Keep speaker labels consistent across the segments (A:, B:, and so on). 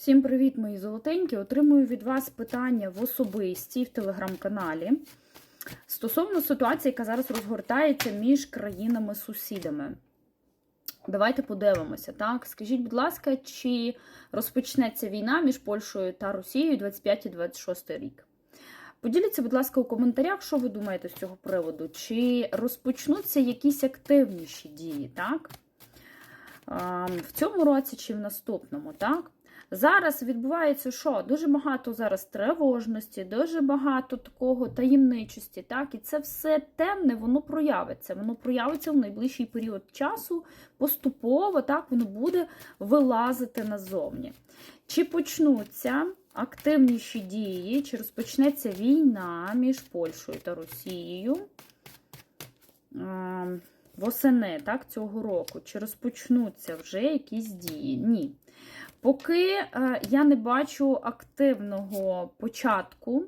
A: Всім привіт, мої золотенькі! Отримую від вас питання в особисті в телеграм-каналі стосовно ситуації, яка зараз розгортається між країнами-сусідами. Давайте подивимося, так? Скажіть, будь ласка, чи розпочнеться війна між Польщею та Росією 25-26 рік? Поділіться, будь ласка, у коментарях, що ви думаєте з цього приводу? Чи розпочнуться якісь активніші дії, так? В цьому році чи в наступному, так? Зараз відбувається що? Дуже багато зараз тривожності, дуже багато такого таємничості, так? І це все темне, воно проявиться. Воно проявиться в найближчий період часу, поступово, так, воно буде вилазити назовні. Чи почнуться активніші дії, чи розпочнеться війна між Польщею та Росією? Восени так, цього року, чи розпочнуться вже якісь дії? Ні. Поки е, я не бачу активного початку,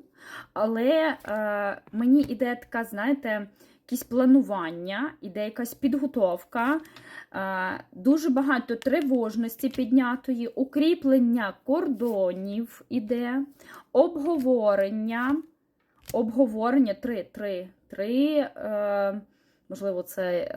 A: але е, мені іде така, знаєте, якісь планування, іде якась підготовка, е, дуже багато тривожності піднятої, укріплення кордонів іде, обговорення, обговорення три, три, три, можливо, це.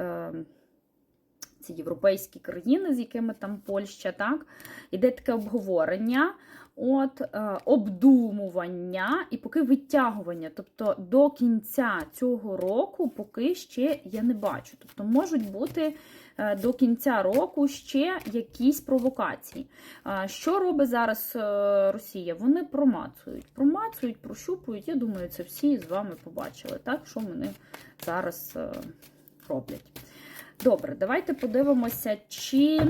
A: Ці європейські країни, з якими там Польща, так, іде таке обговорення, от, е, обдумування і поки витягування. Тобто до кінця цього року поки ще я не бачу. Тобто можуть бути е, до кінця року ще якісь провокації. Що робить зараз е, Росія? Вони промацують, промацують, прощупують. Я думаю, це всі з вами побачили, так, що вони зараз роблять. Добре, давайте подивимося, чи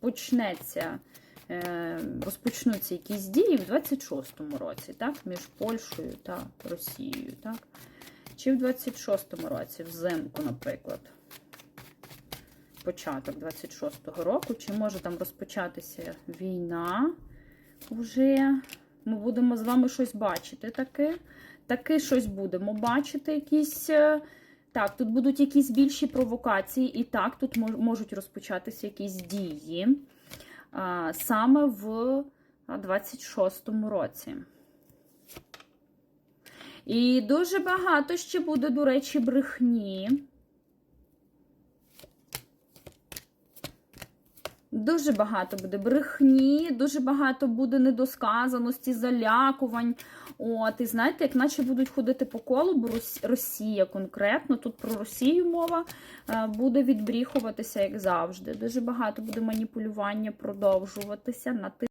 A: почнеться, е, розпочнуться якісь дії в 26-му році, так, між Польщею та Росією, так? Чи в 26-му році, взимку, наприклад, початок 26-го року, чи може там розпочатися війна вже? Ми будемо з вами щось бачити таке. Таке щось будемо бачити, якісь. Так, тут будуть якісь більші провокації, і так, тут можуть розпочатися якісь дії а, саме в 26-му році. І дуже багато ще буде, до речі, брехні. Дуже багато буде брехні, дуже багато буде недосказаності, залякувань. От, І знаєте, як наче будуть ходити по колу, бо Росія конкретно, тут про Росію мова буде відбріхуватися, як завжди. Дуже багато буде маніпулювання продовжуватися на